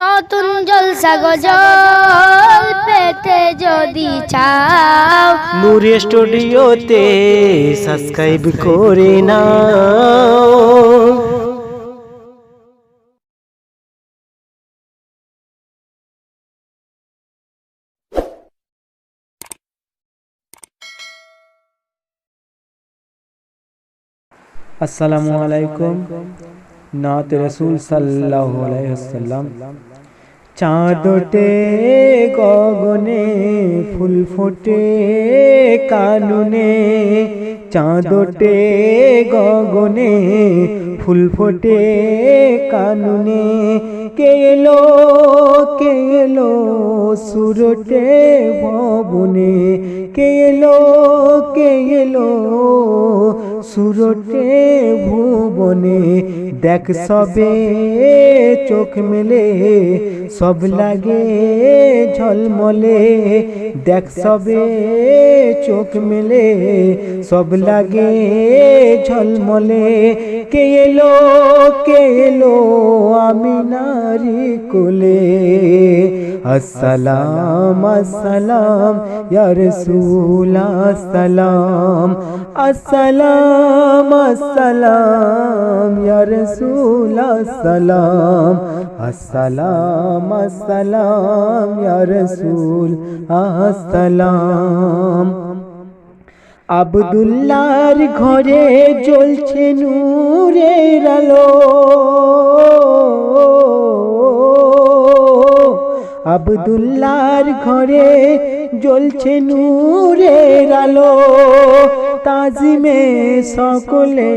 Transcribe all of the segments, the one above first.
নতুন জলসা গজল পেতে যদি চাও। নূরে স্টুডিওতে সাবস্ক্রাইব করে নাও। আসসালামু আলাইকুম। নাত রসুল সাল্লাল্লাহু আলাইহি ওয়াসাল্লাম। চাঁদটে গগনে, ফুল ফোটে, কানুনে। চাঁদটে গগনে, ফুল ফোটে, কানুনে। কে এলো কে এলো সুরটে ভবনে। কে এলো সুরটে ভুবনে দেখ সবে চোখ মেলে, সব লাগে ঝলমলে। দেখ সবে চোখ মেলে, সব লাগে ঝলমলে। কে এলো কে এলো, আমি নারী কোলে। আসসালাম আসসালাম, ইয়া রাসূল আসসালাম আসসালাম আসসালাম, ইয়া রাসূল আসসালাম আসসালাম আসসালাম, ইয়া রাসূল আসসালাম। আবদুল্লাহর ঘরে জ্বলছে নূরের আলো। আবদুল্লাহর ঘরে জ্বলছে নূরের আলো। তাজিমে সকলে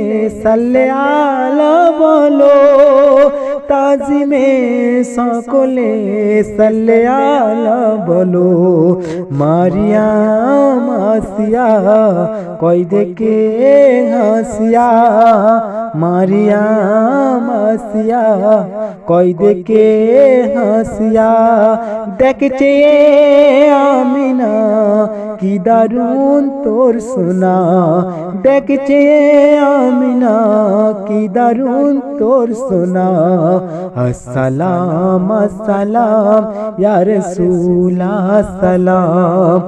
সাল্লে আলা বলো। তাজিমে সকলে সাল্লে আলা বলো। মারিয়াম আসিয়া কই দেখে হাসিয়া? মারিয়াম আসিয়া কই দেখে হাসিয়া? দেখছে আমিনা, কি দারুণ তোর সোনা। দেখছে আমিনা, কি দারুণ তোর সোনা। আসসালাম আসসালাম, ইয়া রাসূল আসসালাম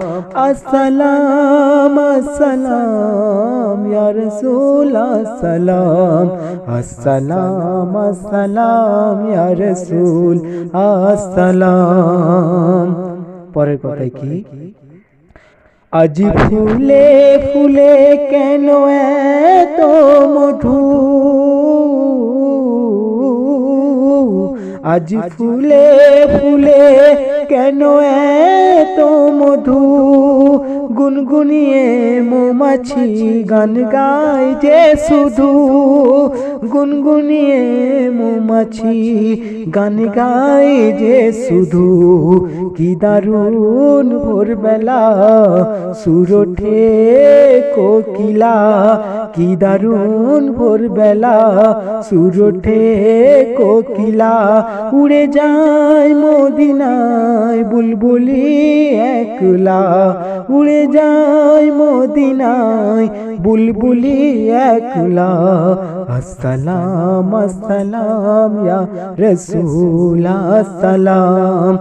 আসসালাম আসসালাম ইয়া রাসূল আসসালাম আসসালাম আসসালাম, ইয়া রাসূল, আসসালাম। পরের কথায় কি? আজ ফুলে ফুলে কেন এত মধু? আজ ফুলে ফুলে কেন এত মধু? গুনগুনিয়ে মৌমাছি গান গায় যে শুধু। গুনগুনিয়ে মৌমাছি গান গায় যে শুধু। কি দারুণ ভোরবেলা সুর ওঠে কোকিলা। কি দারুণ ভোরবেলা সুর ওঠে কোকিলা। উড়ে যায় মদিনায় বুলবুলি একলা। উড়ে যায় মদিনায়, বুলবুলি একলা, আসসালাম আসসালাম, ইয়া রসুল, আসসালাম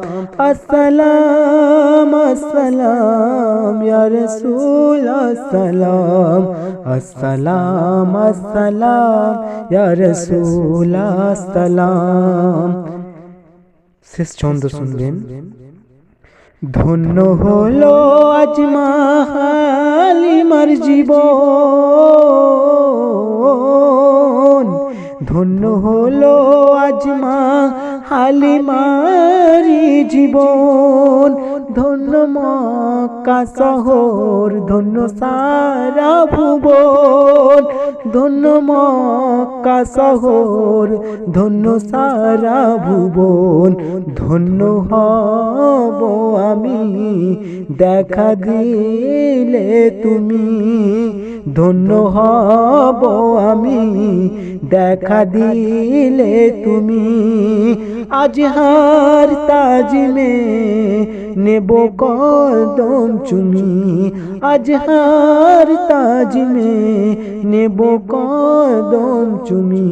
আসসালাম আসসালাম, ইয়া রসুল, আসসালাম আসসালাম আসসালাম, ইয়া রসুল, আসসালাম। শেষ ছন্দ শুনবেন। ধন্য হলো আজ মাহালিমার জীবন। ধন্য হলো আজ মা হালিমারি জীবন। ধন্য মক্কা শহর, ধন্য সারা ভুবন। ধন্য মক্কা শহর, ধন্য সারা ভুবন, ধন্য হব আমি। দেখা দিলে তুমি ধন্য হব আমি। দেখা দিলে তুমি আজ হার তাজিমে নেব কদম চুমি। আজ হার তাজিমে নেব কদম চুমি।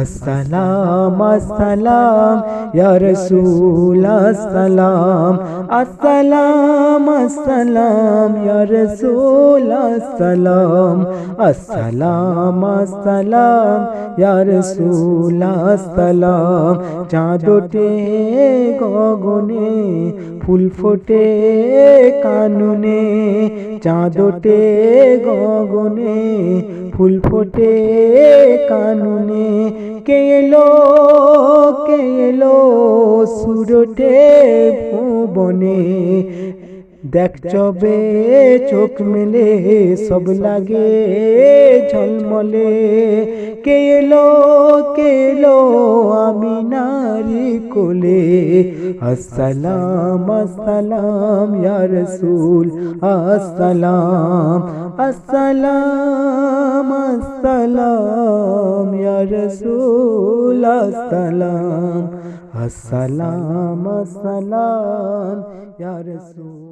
আসসালাম আসসালাম, ইয়া রাসূল, আসসালাম। আসসালাম আসসালাম, ইয়া রাসূল, আসসালাম। আসসালাম আসসালাম, ইয়া রাসূল, আসসালাম। চাঁদ ওঠে গগনে, ফুল ফোটে কানুনে চাঁদটে গগনে, ফুল ফোটে কানুনে। কে এলো, কে সুরটে ভুবনে দেখ চবে চোখ মেলে সব লাগে ঝলমলে কে এলো কে এলো আমি নারী কোলে আসসালাম আসসালাম ইয়া রাসূল আসসালাম আসসালাম আসসালাম ইয়া রাসূল আসসালাম আসসালাম আসসালাম ইয়া রাসূল